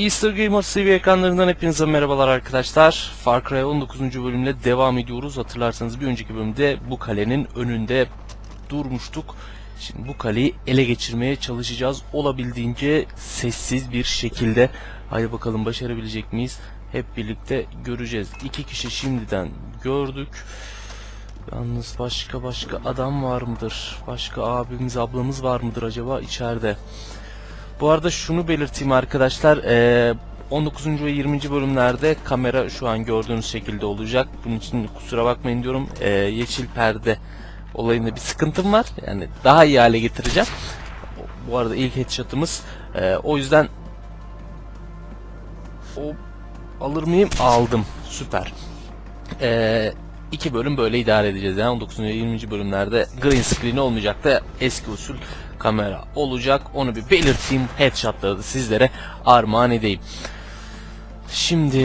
Easter Gamers TV ekranlarından hepinize merhabalar arkadaşlar. Far Cry 19. bölümle devam ediyoruz. Hatırlarsanız bir önceki bölümde bu kalenin önünde durmuştuk. Şimdi bu kaleyi ele geçirmeye çalışacağız. Olabildiğince sessiz bir şekilde. Haydi bakalım başarabilecek miyiz? Hep birlikte göreceğiz. İki kişi şimdiden gördük. Yalnız başka başka adam var mıdır? Başka abimiz ablamız var mıdır acaba içeride? Bu arada şunu belirteyim arkadaşlar. eee, 19. ve 20. bölümlerde kamera şu an gördüğünüz şekilde olacak. Bunun için kusura bakmayın diyorum. Eee, yeşil perde olayında bir sıkıntım var. Yani daha iyi hale getireceğim. Bu arada ilk headshot'ımız. Eee, o yüzden o alır mıyım? Aldım. Süper. Eee iki bölüm böyle idare edeceğiz. Yani 19. ve 20. bölümlerde green screen olmayacak da eski usul kamera olacak. Onu bir belirteyim. Headshot'ları da sizlere armağan edeyim. Şimdi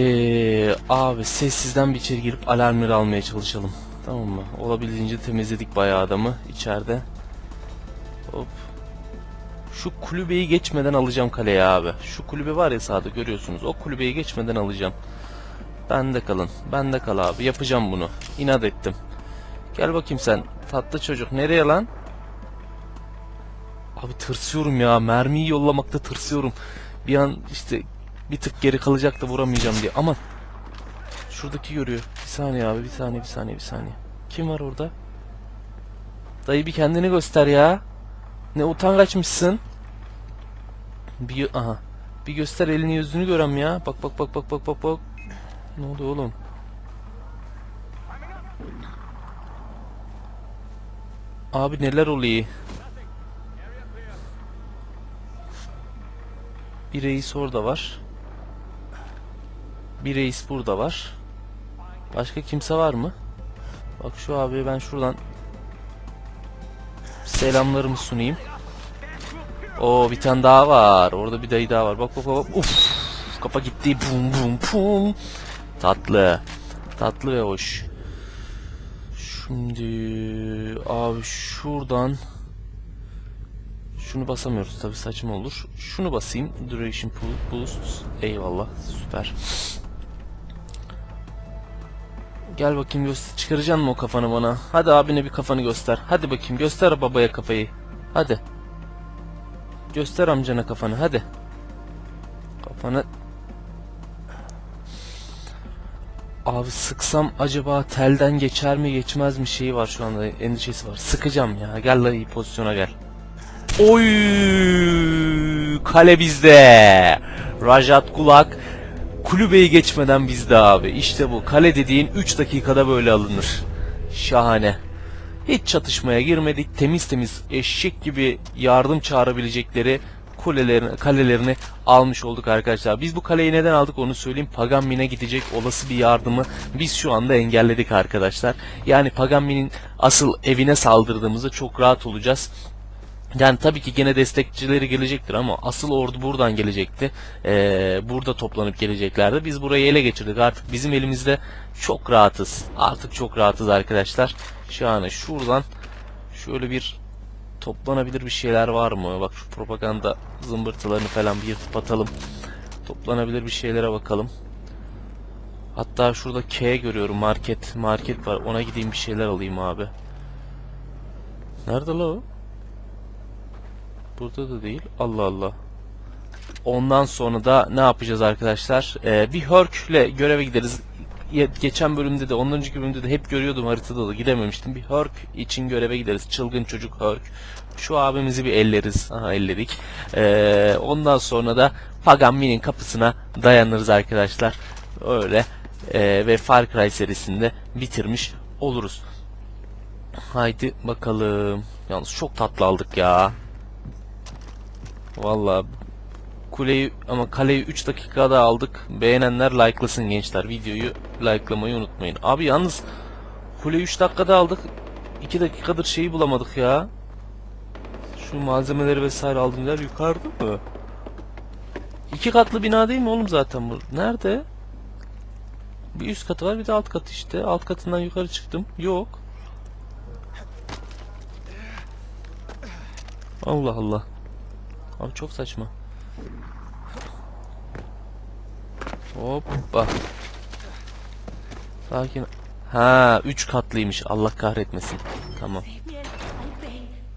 abi sessizden bir içeri girip alarmları almaya çalışalım. Tamam mı? Olabildiğince temizledik bayağı adamı içeride. Hop. Şu kulübeyi geçmeden alacağım kaleye abi. Şu kulübe var ya sağda görüyorsunuz. O kulübeyi geçmeden alacağım. Bende kalın. Bende kal abi. Yapacağım bunu. İnat ettim. Gel bakayım sen. Tatlı çocuk. Nereye lan? Abi tırsıyorum ya. Mermiyi yollamakta tırsıyorum. Bir an işte bir tık geri kalacak da vuramayacağım diye. Aman. Şuradaki görüyor. Bir saniye abi. Bir saniye bir saniye bir saniye. Kim var orada? Dayı bir kendini göster ya. Ne utangaçmışsın. Bir aha. Bir göster elini yüzünü görem ya. Bak bak bak bak bak bak bak. Ne oldu oğlum? Abi neler oluyor? Bir reis orada var. Bir reis burada var. Başka kimse var mı? Bak şu abi ben şuradan selamlarımı sunayım. Oo bir tane daha var. Orada bir dayı daha var. Bak bak. bak. Uf. Kafa gitti. Bum bum bum. Tatlı. Tatlı ve hoş. Şimdi abi şuradan şunu basamıyoruz tabi saçma olur. Şunu basayım. Duration boost. Eyvallah. Süper. Gel bakayım göster çıkaracaksın mı o kafanı bana? Hadi abine bir kafanı göster. Hadi bakayım göster babaya kafayı. Hadi. Göster amcana kafanı hadi. Kafanı Abi sıksam acaba telden geçer mi geçmez mi şeyi var şu anda endişesi var. Sıkacağım ya. Gel la iyi pozisyona gel. Oy! Kale bizde. Rajat Kulak kulübeyi geçmeden bizde abi. İşte bu. Kale dediğin 3 dakikada böyle alınır. Şahane. Hiç çatışmaya girmedik. Temiz temiz eşek gibi yardım çağırabilecekleri kulelerini, kalelerini almış olduk arkadaşlar. Biz bu kaleyi neden aldık onu söyleyeyim. Paganmin'e gidecek olası bir yardımı biz şu anda engelledik arkadaşlar. Yani Paganmin'in asıl evine saldırdığımızda çok rahat olacağız. Yani tabii ki gene destekçileri gelecektir ama asıl ordu buradan gelecekti. Ee, burada toplanıp geleceklerdi. Biz burayı ele geçirdik. Artık bizim elimizde çok rahatız. Artık çok rahatız arkadaşlar. Şahane. Şuradan şöyle bir toplanabilir bir şeyler var mı? Bak şu propaganda zımbırtılarını falan bir yırtıp atalım. Toplanabilir bir şeylere bakalım. Hatta şurada K görüyorum market market var. Ona gideyim bir şeyler alayım abi. Nerede la o? Burada da değil. Allah Allah. Ondan sonra da ne yapacağız arkadaşlar? Ee, bir Herc'le göreve gideriz. Geçen bölümde de, ondan önceki bölümde de hep görüyordum haritada da gidememiştim. Bir Herc için göreve gideriz. Çılgın çocuk Herc. Şu abimizi bir elleriz. Aha elledik. Ee, ondan sonra da Paganmin'in kapısına dayanırız arkadaşlar. Öyle. Ee, ve Far Cry serisinde bitirmiş oluruz. Haydi bakalım. Yalnız çok tatlı aldık ya. Vallahi kuleyi ama kaleyi 3 dakikada aldık. Beğenenler like'lasın gençler. Videoyu like'lamayı unutmayın. Abi yalnız kuleyi 3 dakikada aldık. 2 dakikadır şeyi bulamadık ya. Şu malzemeleri vesaire aldım yer yukarıda mı? İki katlı bina değil mi oğlum zaten bu? Nerede? Bir üst katı var bir de alt katı işte. Alt katından yukarı çıktım. Yok. Allah Allah. Abi çok saçma. Hoppa. Sakin. Ha, 3 katlıymış. Allah kahretmesin. Tamam.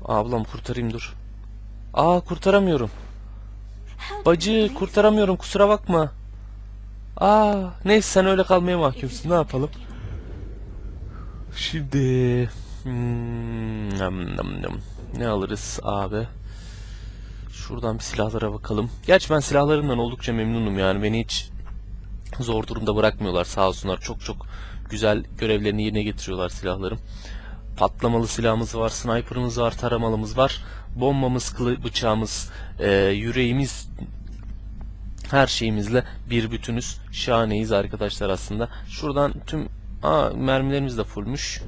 Ablam kurtarayım dur. Aa kurtaramıyorum. Bacı kurtaramıyorum kusura bakma. Aa neyse sen öyle kalmaya mahkumsun ne yapalım. Şimdi hmm, nam, nam, nam. ne alırız abi? Şuradan bir silahlara bakalım. Gerçi ben silahlarımdan oldukça memnunum yani beni hiç zor durumda bırakmıyorlar sağ olsunlar. Çok çok güzel görevlerini yerine getiriyorlar silahlarım. Patlamalı silahımız var, sniper'ımız var, taramalımız var. Bombamız, kılı, bıçağımız, e, yüreğimiz, her şeyimizle bir bütünüz. Şahaneyiz arkadaşlar aslında. Şuradan tüm Aa, mermilerimiz de fullmüş.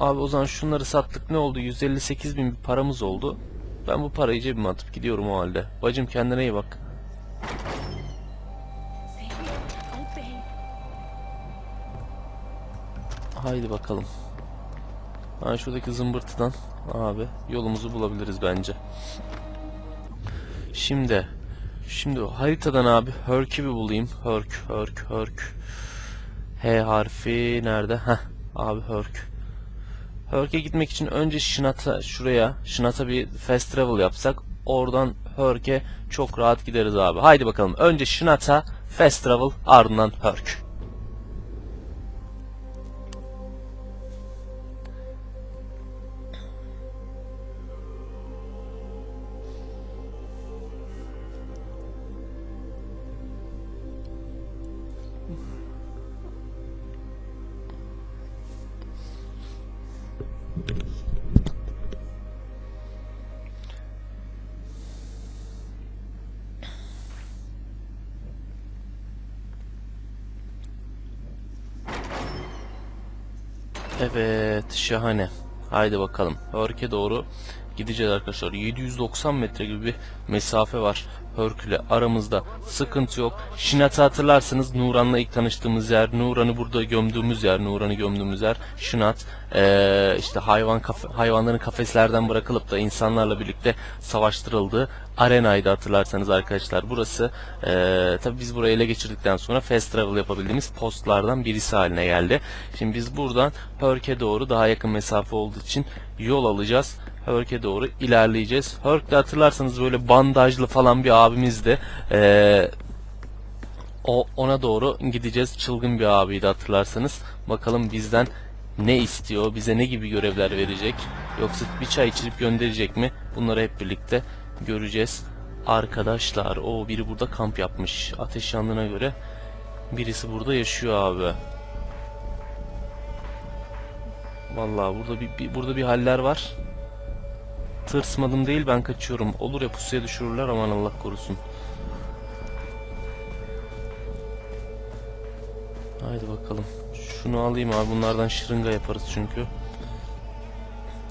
Abi o zaman şunları sattık ne oldu? 158 bin bir paramız oldu. Ben bu parayı cebime atıp gidiyorum o halde. Bacım kendine iyi bak. Haydi bakalım. Ha şuradaki zımbırtıdan abi yolumuzu bulabiliriz bence. Şimdi şimdi haritadan abi Herk'ü bulayım. Herk, Herk, Herk. H harfi nerede? Heh abi Herk. Herk'e gitmek için önce Şinat'a şuraya Şinat'a bir fast travel yapsak oradan Herk'e çok rahat gideriz abi. Haydi bakalım. Önce Şinat'a fast travel ardından Herk. Şahane. Haydi bakalım. Hörk'e doğru gideceğiz arkadaşlar. 790 metre gibi bir mesafe var. Hörk ile aramızda sıkıntı yok. Şinat'ı hatırlarsınız Nuran'la ilk tanıştığımız yer. Nuran'ı burada gömdüğümüz yer. Nuran'ı gömdüğümüz yer. Şinat ee, işte hayvan kafe, hayvanların kafeslerden bırakılıp da insanlarla birlikte savaştırıldığı arenaydı hatırlarsanız arkadaşlar. Burası ee, tabi biz burayı ele geçirdikten sonra fast travel yapabildiğimiz postlardan birisi haline geldi. Şimdi biz buradan Hörk'e doğru daha yakın mesafe olduğu için yol alacağız. Hörk'e doğru ilerleyeceğiz. Hörk'te hatırlarsanız böyle bandajlı falan bir abimizdi. Ee, o ona doğru gideceğiz. Çılgın bir abiydi hatırlarsanız. Bakalım bizden ne istiyor, bize ne gibi görevler verecek, yoksa bir çay içirip gönderecek mi? Bunları hep birlikte göreceğiz. Arkadaşlar, o biri burada kamp yapmış. Ateş yandığına göre birisi burada yaşıyor abi. Vallahi burada bir, bir burada bir haller var. Tırsmadım değil ben kaçıyorum. Olur ya pusuya düşürürler aman Allah korusun. Haydi bakalım. Şunu alayım abi bunlardan şırınga yaparız çünkü.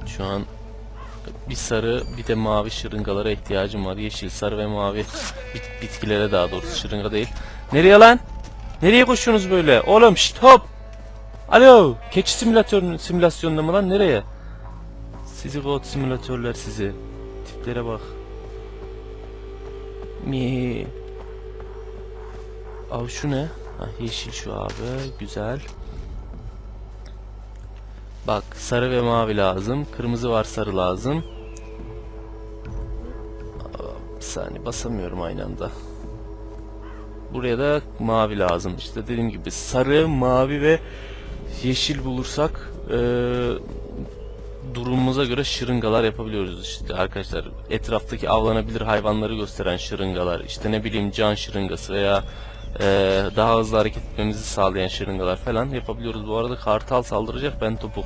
Şu an bir sarı bir de mavi şırıngalara ihtiyacım var. Yeşil, sarı ve mavi bit bitkilere daha doğrusu şırınga değil. Nereye lan? Nereye koşuyorsunuz böyle? Oğlum şşt hop. Alo, keçi simülatörünün simülasyonunda mı lan nereye? Sizi bot simülatörler sizi. Tiplere bak. Mi. Abi şu ne? Ha, yeşil şu abi. Güzel. Bak sarı ve mavi lazım. Kırmızı var sarı lazım. Bir saniye basamıyorum aynı anda. Buraya da mavi lazım. İşte dediğim gibi sarı, mavi ve yeşil bulursak eee durumumuza göre şırıngalar yapabiliyoruz işte arkadaşlar. Etraftaki avlanabilir hayvanları gösteren şırıngalar, işte ne bileyim can şırıngası veya eee, daha hızlı hareket etmemizi sağlayan şırıngalar falan yapabiliyoruz. Bu arada kartal saldıracak ben topuk.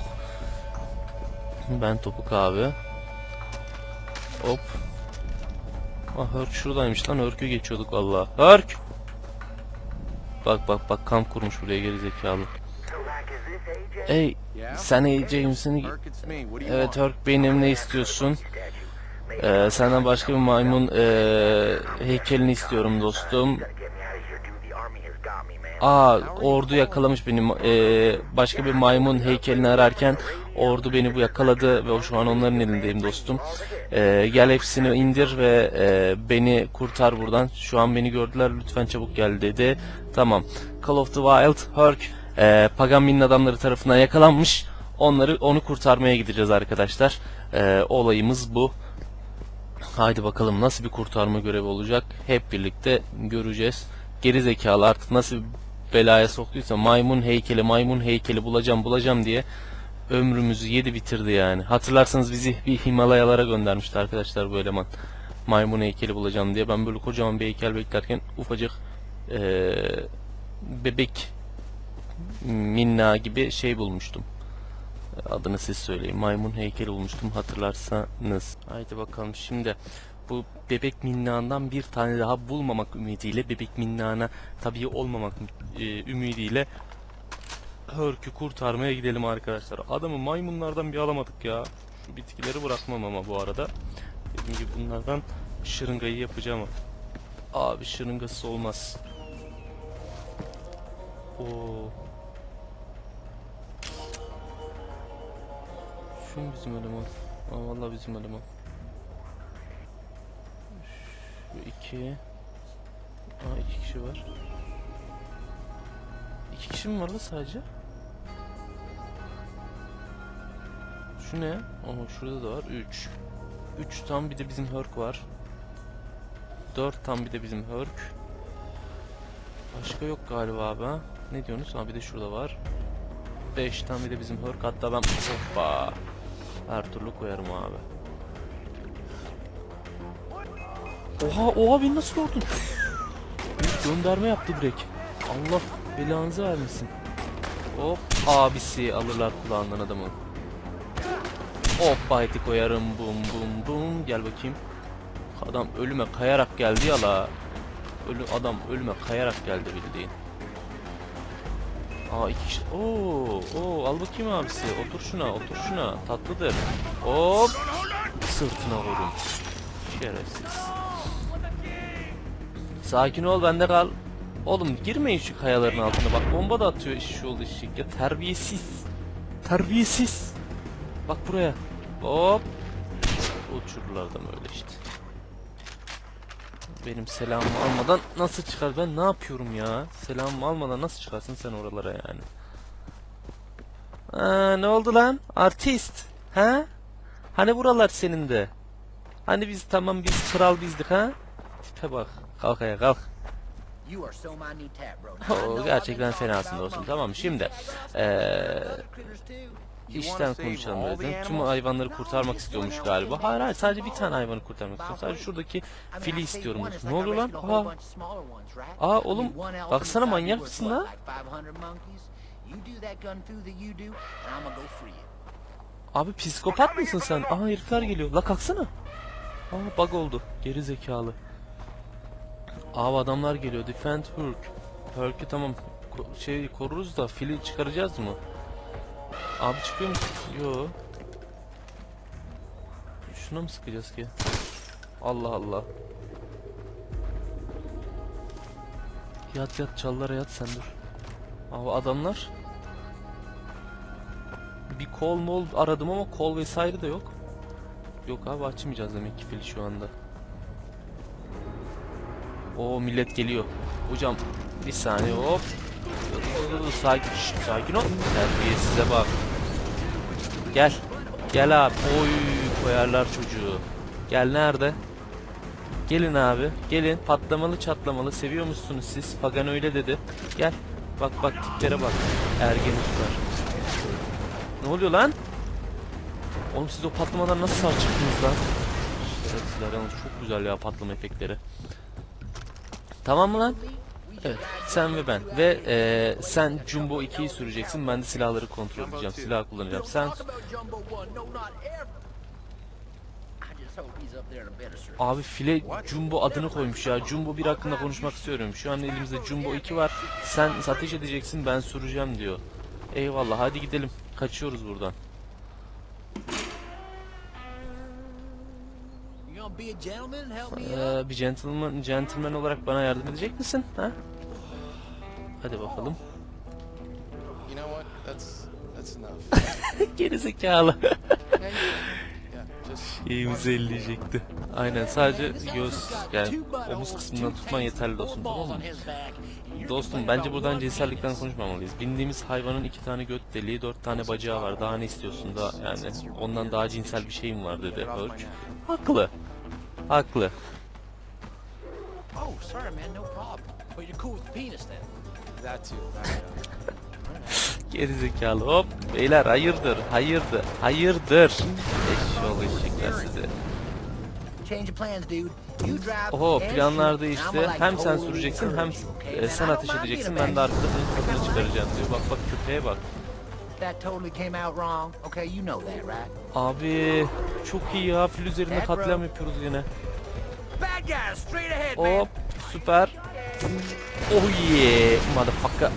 Ben topuk abi. Hop. Ah Hörk şuradaymış lan Hörk'ü geçiyorduk valla. Hörk! Bak bak bak kamp kurmuş buraya geri zekalı. Ey sen AJ misin? Evet Hörk benim ne istiyorsun? Ee, senden başka bir maymun ee, heykelini istiyorum dostum. Aa ordu yakalamış beni. Ee, başka bir maymun heykelini ararken ordu beni bu yakaladı ve şu an onların elindeyim dostum. Ee, gel hepsini indir ve e, beni kurtar buradan. Şu an beni gördüler lütfen çabuk gel dedi. Tamam. Call of the Wild Herc e, Pagamin'in adamları tarafından yakalanmış. Onları onu kurtarmaya gideceğiz arkadaşlar. Ee, olayımız bu. Haydi bakalım nasıl bir kurtarma görevi olacak. Hep birlikte göreceğiz. Geri zekalı artık nasıl belaya soktuysa maymun heykeli maymun heykeli bulacağım bulacağım diye ömrümüzü yedi bitirdi yani. Hatırlarsanız bizi bir Himalayalara göndermişti arkadaşlar bu eleman. Maymun heykeli bulacağım diye. Ben böyle kocaman bir heykel beklerken ufacık eee, bebek minna gibi şey bulmuştum. Adını siz söyleyin. Maymun heykeli bulmuştum hatırlarsanız. Haydi bakalım şimdi bu bebek minnağından bir tane daha bulmamak ümidiyle bebek minnağına tabii olmamak e, ümidiyle Hörk'ü kurtarmaya gidelim arkadaşlar. Adamı maymunlardan bir alamadık ya. Şu bitkileri bırakmam ama bu arada. Dediğim gibi bunlardan şırıngayı yapacağım. Abi şırıngasız olmaz. Oo. Mu bizim eleman? Aa vallahi bizim eleman. Şu iki. Aa iki kişi var. İki kişi mi var la sadece? Şu ne? Aha şurada da var. Üç. Üç tam bir de bizim Hörk var. Dört tam bir de bizim Hörk. Başka yok galiba abi ha. Ne diyorsunuz? Ha bir de şurada var. 5 tane bir de bizim Hörk. Hatta ben hoppa. Her türlü koyarım abi. Oha oha beni nasıl gördün? Bir gönderme yaptı direkt. Allah belanızı vermesin. Hop abisi alırlar kulağından adamı. Hop baytı koyarım bum bum bum gel bakayım. Adam ölüme kayarak geldi ya la. Ölü adam ölüme kayarak geldi bildiğin. Aa iki kişi. Oo, oo al bakayım abisi. Otur şuna, otur şuna. Tatlıdır. Hop. Sırtına vurun. Şerefsiz. Sakin ol bende kal. Oğlum girmeyin şu kayaların altına. Bak bomba da atıyor iş oldu işi. Ya terbiyesiz. Terbiyesiz. Bak buraya. Hop. Uçururlar da böyle işte. Benim selamımı almadan nasıl çıkar? Ben ne yapıyorum ya? Selamımı almadan nasıl çıkarsın sen oralara yani? Aa, ne oldu lan? Artist. Ha? Hani buralar senin de? Hani biz tamam biz kral bizdik ha? Tipe bak. Kalk ayağa kalk. Oo, gerçekten fenasın dostum. Tamam şimdi eee işten konuşalım dedim. Tüm hayvanları kurtarmak istiyormuş galiba. Hayır hayır sadece bir tane hayvanı kurtarmak istiyorum. Sadece şuradaki fili istiyorum. Ne oluyor lan? Aa, Aa, oğlum, baksana manyak mısın lan? abi psikopat mısın sen? Aha herifler geliyor. La kalksana. Aa bug oldu. Geri zekalı. Abi adamlar geliyor. Defend Hurk. Hurk'ü tamam şey koruruz da fili çıkaracağız mı? Abi çıkıyor mu? Yo. Şuna mı sıkacağız ki? Allah Allah. Yat yat çallara yat sen dur. Abi adamlar bir kol mol aradım ama kol vesaire de yok. Yok abi açmayacağız demek ki fil şu anda. O millet geliyor. Hocam bir saniye hop. Dur, dur, Sakin, şşt, sakin ol. Terbiyesize bak. Gel. Gel abi. Oy koyarlar çocuğu. Gel nerede? Gelin abi. Gelin. Patlamalı çatlamalı. Seviyor musunuz siz? Pagan öyle dedi. Gel. Bak bak tiplere bak. Ergenlikler. Ne oluyor lan? Oğlum siz o patlamadan nasıl sağ çıktınız lan? Şerefsizler yalnız çok güzel ya patlama efektleri. Tamam mı lan? Evet, sen ve ben. Ve eee, sen Jumbo 2'yi süreceksin, ben de silahları kontrol edeceğim, silah kullanacağım. Sen, abi file Jumbo adını koymuş ya. Jumbo 1 hakkında konuşmak istiyorum. Şu an elimizde Jumbo 2 var. Sen ateş edeceksin, ben süreceğim diyor. Eyvallah, hadi gidelim. Kaçıyoruz buradan. Ee, bir gentleman, gentleman olarak bana yardım edecek misin? Ha? Hadi bakalım. You know what? That's that's enough. Gerizekalı. Şeyimizi elleyecekti. Aynen sadece göz yani omuz kısmından tutman yeterli dostum tamam mı? Dostum bence buradan cinsellikten konuşmamalıyız. Bindiğimiz hayvanın iki tane göt deliği, dört tane bacağı var. Daha ne istiyorsun da yani ondan daha cinsel bir şeyim var dedi Hurk. Haklı. Haklı. Oh, sorry, man, no problem. But you're cool with the penis then? that too. Gerizekalı hop. Beyler hayırdır, hayırdır, hayırdır. Eşşoğlu. You drive Oho planlar değişti. Hem sen süreceksin hem e, sen ateş edeceksin. Ben de arkada bunun tadını çıkaracağım diyor. Bak bak köpeğe bak. That totally came out wrong. Okay, you know that, right? Abi çok iyi ya. Fil üzerinde katliam yapıyoruz yine. Bad guys, straight ahead, man. Hop süper. Oh yeah motherfucker.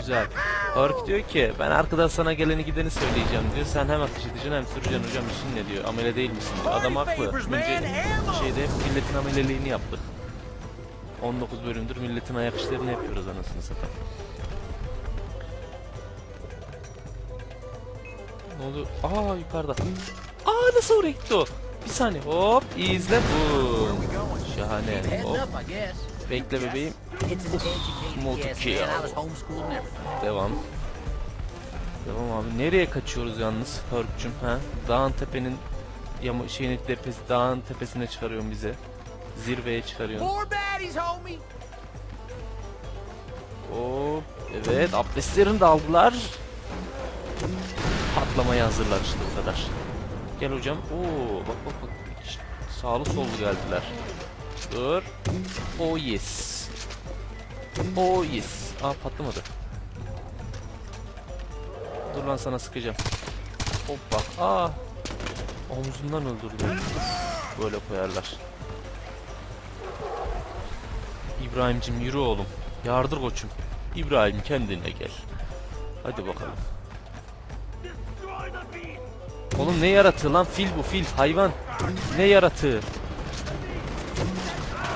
Güzel. Hark diyor ki ben arkadan sana geleni gideni söyleyeceğim diyor. Sen hem ateş edeceksin hem süreceksin hocam işin ne diyor. Amele değil misin diyor. Adam haklı. Önce şeyde milletin ameleliğini yaptık. 19 bölümdür milletin ayak işlerini yapıyoruz anasını satayım. Ne oldu? Aa yukarıda. Aa nasıl oraya gitti o? Bir saniye hop izle bu. Şahane. Hop bekle bebeğim. Multi. Devam. Devam abi. Nereye kaçıyoruz yalnız Hörkçüm ha? Dağın tepenin yama şeyin tepesi dağın tepesine çıkarıyorsun bize. Zirveye çıkarıyorsun. Hop. Evet abdestlerini de aldılar. Patlamaya hazırlar işte o kadar. Gel hocam. Oo bak bak bak. Sağlı sollu geldiler. Dur. Oh yes. Oh yes. Aa patlamadı. Dur lan sana sıkacağım. Hoppa. Aa. Omzundan öldürdü. Uf, Böyle koyarlar. İbrahim'cim yürü oğlum. Yardır koçum. İbrahim kendine gel. Hadi bakalım. Oğlum ne yaratığı lan fil bu fil hayvan. Ne yaratığı?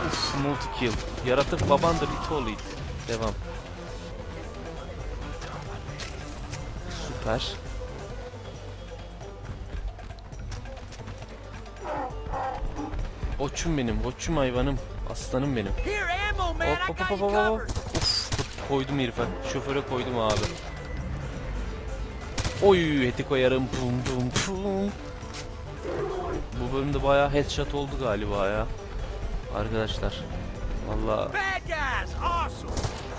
Uf multi kill. Yaratık babandır it oğlu it. Devam. Süper. Oçum benim, oçum hayvanım, aslanım benim. Hop hop hop hop hop. Uf koydum herife. Şoföre koydum abi. Oy eti koyarım. Bum bum bum. Bu bölümde bayağı headshot oldu galiba ya. Arkadaşlar. Valla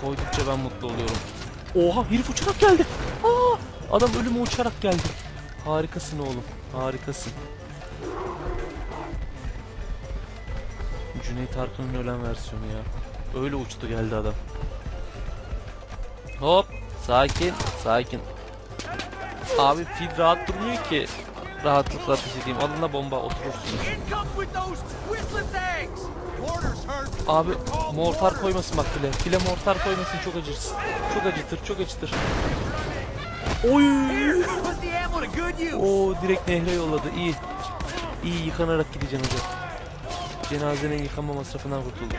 koydukça ben mutlu oluyorum. Oha herif uçarak geldi. Aa, adam ölüme uçarak geldi. Harikasın oğlum. Harikasın. Cüneyt Arkın'ın ölen versiyonu ya. Öyle uçtu geldi adam. Hop. Sakin. Sakin. Abi fil rahat durmuyor ki. Rahatlıkla ateş edeyim. Alın la bomba oturursunuz. Abi mortar koymasın bak file. File mortar koymasın çok acırsın. Çok acıtır çok acıtır. Oy. Oo direkt nehre yolladı. İyi. İyi yıkanarak gideceksin hocam. Cenazenin yıkanma masrafından kurtulduk.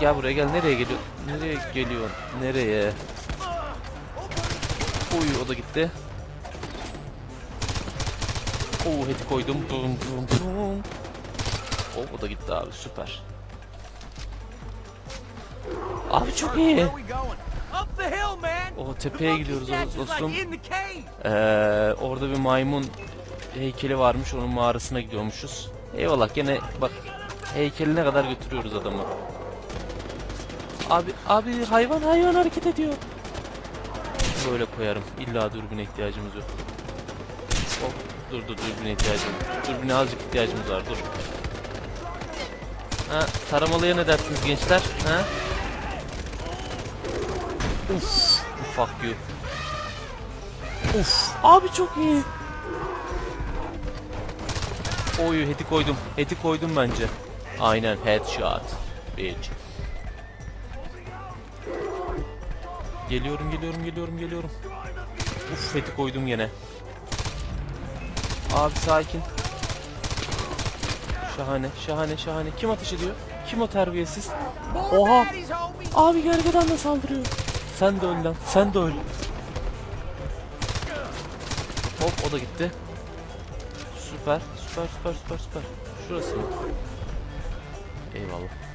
Gel buraya gel. Nereye geliyor? Nereye geliyorsun? Nereye? Oy o da gitti. Oo heti koydum. Bum bum bum. Oh o da gitti abi süper. Abi çok iyi. O tepeye gidiyoruz dostum. Ee, orada bir maymun heykeli varmış. Onun mağarasına gidiyormuşuz. Eyvallah gene bak heykeline kadar götürüyoruz adamı. Abi abi hayvan hayvan hareket ediyor. Böyle koyarım. İlla dürbüne ihtiyacımız yok. Hop, dur dur dürbüne ihtiyacım. Dürbüne azıcık ihtiyacımız var dur. Ha, taramalıya ne dersiniz gençler? Ha? Uf, fuck you. Uf, abi çok iyi. Oy heti koydum. Heti koydum bence. Aynen headshot. Bitch. Geliyorum geliyorum geliyorum geliyorum. Uf heti koydum yine. Abi sakin. Şahane şahane şahane. Kim ateş ediyor? Kim o terbiyesiz? Oha! Abi gergedan da saldırıyor. Sen de öl lan. Sen de öl. Hop o da gitti. Süper. Süper süper süper süper. Şurası mı? Eyvallah.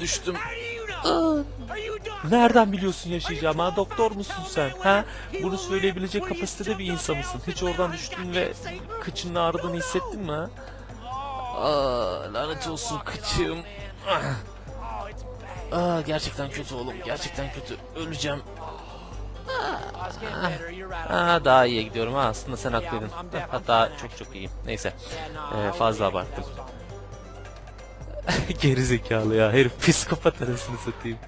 Düştüm. Nereden biliyorsun yaşayacağımı ha? Doktor musun sen? Ha? Bunu söyleyebilecek kapasitede bir insan mısın? Hiç oradan düştün ve kıçının ağrıdığını hissettin mi ha? Aa, lanet olsun kıçım. Ah. Oh, it's bad. Aa, gerçekten kötü oğlum. Gerçekten kötü. Öleceğim. Aa, daha iyiye gidiyorum ha. Aslında sen haklıydın. Hatta çok çok iyiyim. Neyse. Ee, fazla abarttım. Geri zekalı ya. Herif psikopat arasını satayım.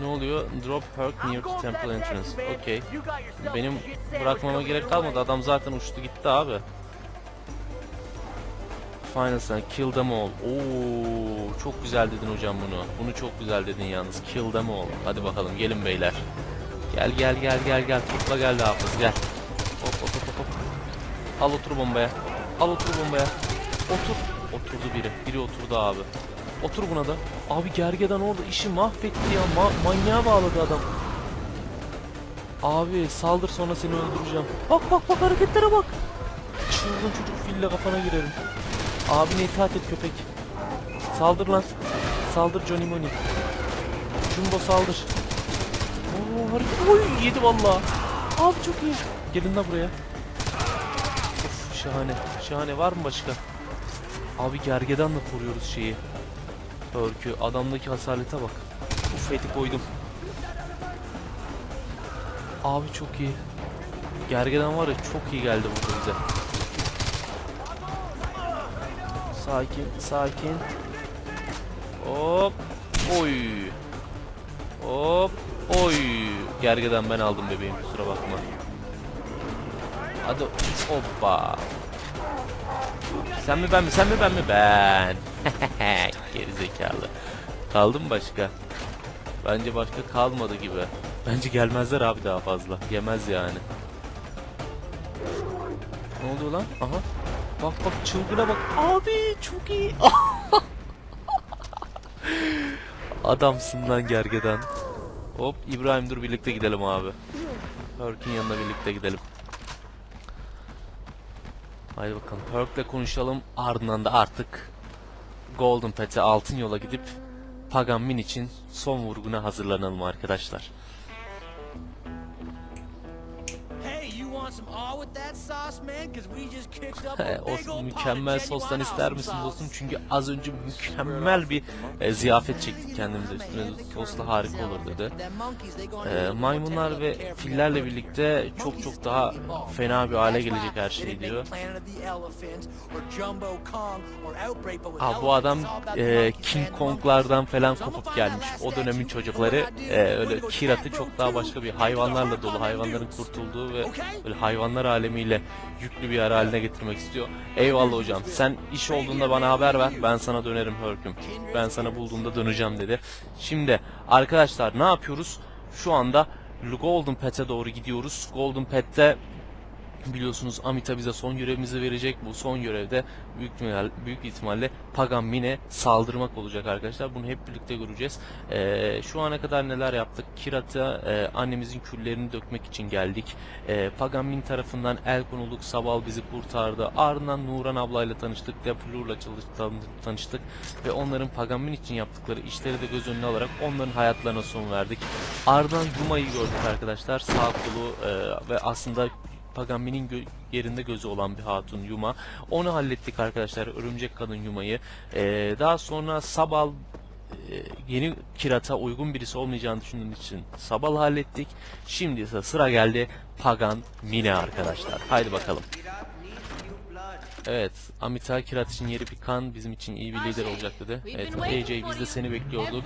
Ne oluyor? Drop Herc near to temple entrance. Okey. Benim bırakmama gerek kalmadı. Adam zaten uçtu gitti abi. Final sen kill them all. Oo, çok güzel dedin hocam bunu. Bunu çok güzel dedin yalnız. Kill them all. Hadi bakalım gelin beyler. Gel gel gel gel gel. Tutla gel hafız gel. Al otur bombaya. Al otur bombaya. Otur. Oturdu biri. Biri oturdu abi. Otur buna da. Abi gergedan orada işi mahvetti ya. Ma manyağa bağladı adam. Abi saldır sonra seni öldüreceğim. Bak bak bak hareketlere bak. Çılgın çocuk fille kafana girerim. Abine itaat et köpek. Saldır lan. Saldır Johnny Money. Jumbo saldır. Oo hareket. Oy yedi valla. Abi çok iyi. Gelin la buraya. Şahane. Şahane var mı başka? Abi gergedanla koruyoruz şeyi. Örkü. Adamdaki hasalete bak. Uf eti koydum. Abi çok iyi. Gergedan var ya çok iyi geldi burada bize. Sakin, sakin. Hop. Oy. Hop. Oy. Gergedan ben aldım bebeğim kusura bakma. Hadi hoppa. Sen mi ben mi sen mi ben mi ben. Geri zekalı. Kaldı mı başka? Bence başka kalmadı gibi. Bence gelmezler abi daha fazla. Yemez yani. Ne oluyor lan? Aha. Bak bak çılgına bak. Abi çok iyi. Adamsın lan gergedan. Hop İbrahim dur birlikte gidelim abi. Perk'in yanına birlikte gidelim. Haydi bakalım Perk'le konuşalım ardından da artık Golden Pet'e altın yola gidip Pagan Min için son vurguna hazırlanalım arkadaşlar. O mükemmel sostan ister misin dostum? Çünkü az önce mükemmel bir e, ziyafet çektik kendimize. Üstüne sosla harika olur dedi. E, maymunlar ve fillerle birlikte çok çok daha fena bir hale gelecek her şey diyor. Aa, bu adam e, King Kong'lardan falan kopup gelmiş. O dönemin çocukları e, öyle Kirat'ı çok daha başka bir hayvanlarla dolu, hayvanların kurtulduğu ve böyle hayvanlar alemiyle yüklü bir yer haline getirmek istiyor. Eyvallah hocam. Sen iş olduğunda bana haber ver. Ben sana dönerim Hörküm. Ben sana bulduğumda döneceğim dedi. Şimdi arkadaşlar ne yapıyoruz? Şu anda Golden Pet'e doğru gidiyoruz. Golden Pet'te Biliyorsunuz Amita bize son görevimizi verecek. Bu son görevde büyük ihtimal, büyük ihtimalle Pagan Min'e saldırmak olacak arkadaşlar. Bunu hep birlikte göreceğiz. Ee, şu ana kadar neler yaptık? Kirat'a e, annemizin küllerini dökmek için geldik. Ee, Pagan Min tarafından el konulduk. Sabal bizi kurtardı. Ardından Nuran ablayla tanıştık. Deplur'la tanıştık. Ve onların Pagan Min için yaptıkları işleri de göz önüne alarak onların hayatlarına son verdik. Ardından Yuma'yı gördük arkadaşlar. Sağ kolu e, ve aslında Pagambi'nin gö- yerinde gözü olan bir hatun Yuma. Onu hallettik arkadaşlar. Örümcek kadın Yuma'yı. Ee, daha sonra Sabal e, yeni kirata uygun birisi olmayacağını düşündüğüm için Sabal hallettik. Şimdi ise sıra geldi Pagan Mine arkadaşlar. Haydi bakalım. Evet, Amita Kirat için yeri bir kan, bizim için iyi bir lider olacak dedi. Evet, AJ biz de seni bekliyorduk.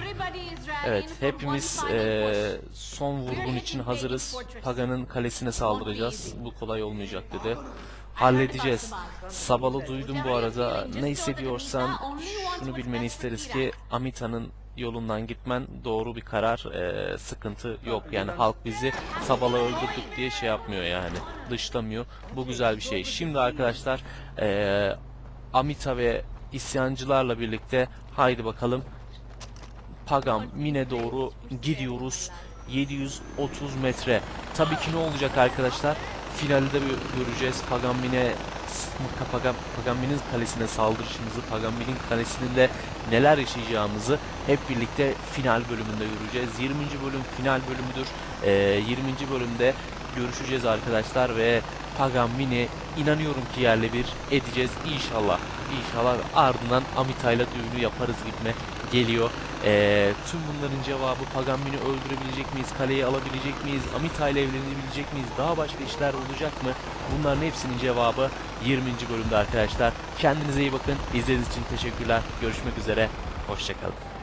Evet, hepimiz eee, son vurgun için hazırız. Pagan'ın kalesine saldıracağız. Bu kolay olmayacak dedi. halledeceğiz. Sabalı duydum bu arada. Ne hissediyorsan şunu bilmeni isteriz ki Amita'nın yolundan gitmen doğru bir karar. Ee, sıkıntı yok. Yani halk bizi Sabal'ı öldürdük diye şey yapmıyor yani. Dışlamıyor. Bu güzel bir şey. Şimdi arkadaşlar ee, Amita ve isyancılarla birlikte haydi bakalım Pagam Mine doğru gidiyoruz. 730 metre. Tabii ki ne olacak arkadaşlar? Finalde bir göreceğiz. Pagam Mine Pagam, Pagam Mine'nin kalesine saldırışımızı, Pagam Mine'nin kalesinde neler yaşayacağımızı hep birlikte final bölümünde göreceğiz. 20. bölüm final bölümüdür. Ee, 20. bölümde görüşeceğiz arkadaşlar ve Pagam Mine inanıyorum ki yerle bir edeceğiz inşallah. İnşallah ardından Amita'yla düğünü yaparız gitme geliyor. Ee, tüm bunların cevabı Paganmin'i öldürebilecek miyiz? Kaleyi alabilecek miyiz? Amita ile evlenebilecek miyiz? Daha başka işler olacak mı? Bunların hepsinin cevabı 20. bölümde arkadaşlar. Kendinize iyi bakın. İzlediğiniz için teşekkürler. Görüşmek üzere. Hoşçakalın.